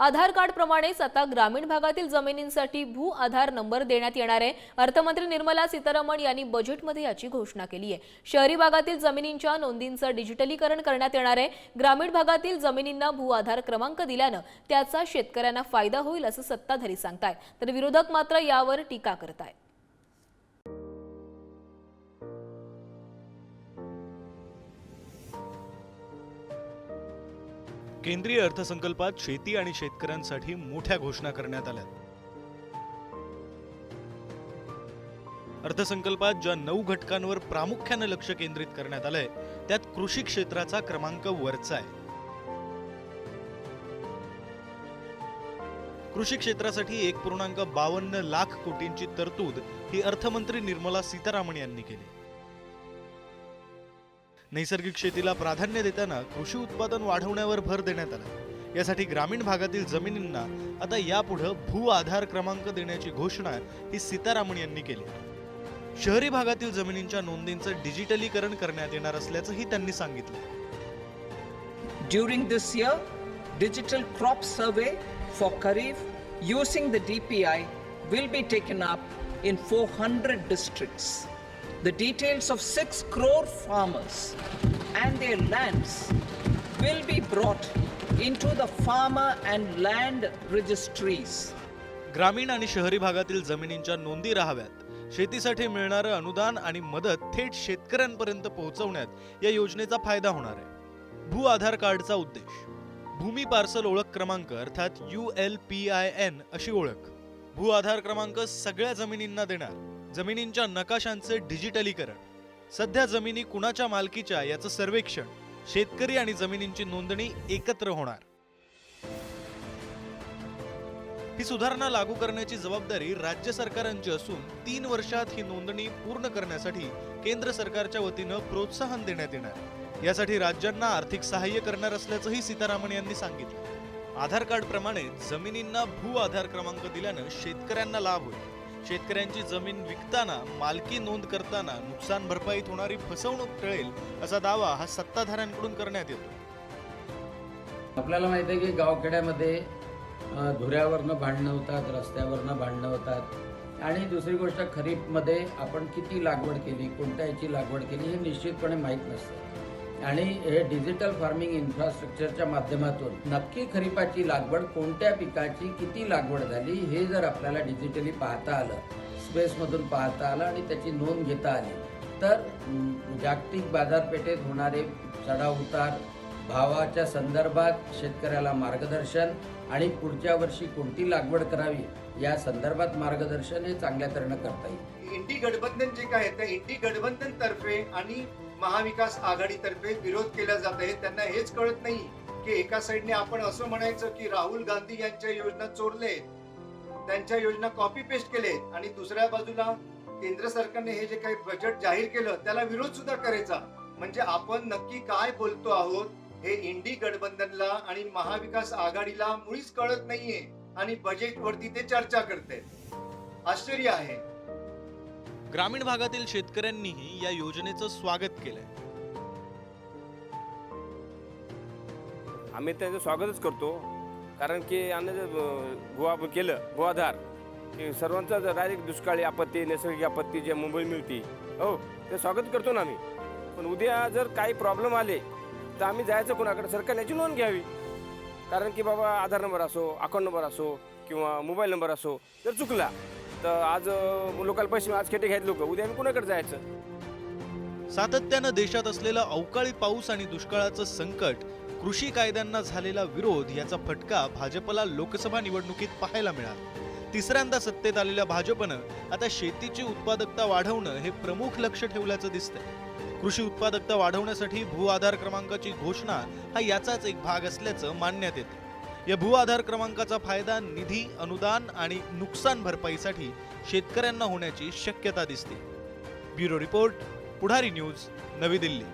आधार card प्रमाणेच आता ग्रामीण भागातील जमिनींसाठी भू आधार नंबर देण्यात येणार आहे. अर्थमंत्री निर्मला सीतारामन यांनी बजेटमध्ये याची घोषणा केली आहे. शहरी भागातील जमिनींच्या नोंदींचं डिजिटलीकरण करण्यात येणार आहे. ग्रामीण भागातील जमिनींना भू आधार क्रमांक दिल्यानं त्याचा शेतकऱ्यांना फायदा होईल असं सत्ताधारी सांगतायत. तर विरोधक मात्र यावर टीका करतायत. केंद्रीय अर्थसंकल्पात शेती आणि शेतकऱ्यांसाठी मोठ्या घोषणा करण्यात आल्या अर्थसंकल्पात ज्या नऊ घटकांवर प्रामुख्यानं लक्ष केंद्रित करण्यात आलंय त्यात कृषी क्षेत्राचा क्रमांक वरचा आहे. कृषी क्षेत्रासाठी एक पूर्णांक बावन्न लाख कोटींची तरतूद ही अर्थमंत्री निर्मला सीतारामन यांनी केली. नैसर्गिक शेतीला प्राधान्य देताना कृषी उत्पादन वाढवण्यावर भर देण्यात आला. यासाठी ग्रामीण भागातील जमिनींना आता यापुढे भू आधार क्रमांक देण्याची घोषणा ही सीतारामन यांनी केली. शहरी भागातील जमिनींच्या नोंदींचं डिजिटलीकरण करण्यात येणार असल्याचंही त्यांनी सांगितलं. During During this year, digital crop survey for Kharif using the DPI will be taken up in 400 districts. The details of 6 crore farmers and their lands will be brought into the farmer and land registries. ग्रामीण आणि शहरी भागातील जमिनींच्या नोंदी राहाव्यात. शेतीसाठी मिळणारं अनुदान आणि मदत थेट शेतकऱ्यांपर्यंत पोहोचवण्यात या योजनेचा फायदा होणार आहे. भू आधार कार्डचा उद्देश. भूमी पार्सल ओळख क्रमांक अर्थात U L P I N अशी ओळख. भू आधार क्रमांक सगळ्या जमिनींना देणार. जमिनींच्या नकाशांचे डिजिटलीकरण. सध्या जमिनी कुणाच्या मालकीच्या याचं सर्वेक्षण. शेतकरी आणि जमिनींची नोंदणी एकत्र होणार. ही सुधारणा लागू करण्याची जबाबदारी राज्य सरकारांची असून तीन वर्षात ही नोंदणी पूर्ण करण्यासाठी केंद्र सरकारच्या वतीनं प्रोत्साहन देण्यात येणार. यासाठी राज्यांना आर्थिक सहाय्य करणार असल्याचंही सीतारामन यांनी सांगितलं. आधार कार्ड प्रमाणे जमिनींना भू आधार क्रमांक दिल्यानं शेतकऱ्यांना लाभ होईल. शेतकऱ्यांची जमीन विकताना मालकी नोंद करताना नुकसान भरपाईत होणारी फसवणूक टळेल असा दावा हा सत्ताधाऱ्यांकडून करण्यात येतो. आपल्याला माहिती आहे की गावखेड्यामध्ये धुऱ्यावरनं भांडणं होतात रस्त्यावरनं भांडणं होतात. आणि दुसरी गोष्ट खरीपमध्ये आपण किती लागवड केली कोणत्या याची लागवड केली हे निश्चितपणे माहीत नसतं. आणि हे डिजिटल फार्मिंग इन्फ्रास्ट्रक्चरच्या माध्यमातून नक्की खरीपाची लागवड कोणत्या पिकाची किती लागवड झाली हे जर आपल्याला डिजिटली पाहता आलं स्पेसमधून पाहता आलं आणि त्याची नोंद घेता आली तर जागतिक बाजारपेठेत होणारे चढाव उतार भावाच्या संदर्भात शेतकऱ्याला मार्गदर्शन आणि पुढच्या वर्षी कोणती लागवड करावी या संदर्भात मार्गदर्शन हे चांगल्या तऱ्हेनं करता येईल. इंडी गठबंधन जे काय आहे इंडी गठबंधन तर्फे आणि महाविकास आघाडीतर्फे विरोध केला जात आहे. त्यांना हेच कळत नाही की एका साईडने आपण असं म्हणायचं की राहुल गांधी यांच्या योजना चोरले त्यांच्या योजना कॉपी पेस्ट केले आणि दुसऱ्या बाजूला केंद्र सरकारने हे जे काही बजेट जाहीर केलं त्याला विरोध सुद्धा करायचा. म्हणजे आपण नक्की काय बोलतो आहोत हे इंडी गठबंधनला आणि महाविकास आघाडीला मुळीच कळत नाहीये आणि बजेट वरती ते चर्चा करते. आश्चर्य आहे. ग्रामीण भागातील शेतकऱ्यांनीही या योजनेचं स्वागत केलंय. आम्ही त्याचं स्वागतच करतो. कारण की आम्ही जर गोवा केलं गोवाधार की सर्वांचा डायरेक्ट दुष्काळी आपत्ती नैसर्गिक आपत्ती जे मुंबई मिळते हो ते स्वागत करतो ना आम्ही. पण उद्या जर काही प्रॉब्लेम आले तर आम्ही जायचं कोणाकडे? सरकारने याची नोंद घ्यावी. कारण की बाबा आधार नंबर असो अकाउंट नंबर असो किंवा मोबाईल नंबर असो जर चुकला तर आज लोकल पैसे आज खेटे घ्यायचे लोक. उद्या आम्ही कुणाकडे जायचं? सातत्यानं देशात असलेला अवकाळी पाऊस आणि दुष्काळाचं संकट कृषी कायद्यांना झालेला विरोध याचा फटका भाजपला लोकसभा निवडणुकीत पाहायला मिळाला. तिसऱ्यांदा सत्तेत आलेल्या भाजपनं आता शेतीची उत्पादकता वाढवणं हे प्रमुख लक्ष ठेवल्याचं दिसतंय. कृषी उत्पादकता वाढवण्यासाठी भू आधार क्रमांकाची घोषणा हा याचाच एक भाग असल्याचं मानण्यात येतं या भू आधार क्रमांकाचा फायदा निधी अनुदान आणि नुकसान भरपाईसाठी शेतकऱ्यांना होण्याची शक्यता दिसते. ब्युरो रिपोर्ट पुढारी न्यूज नवी दिल्ली.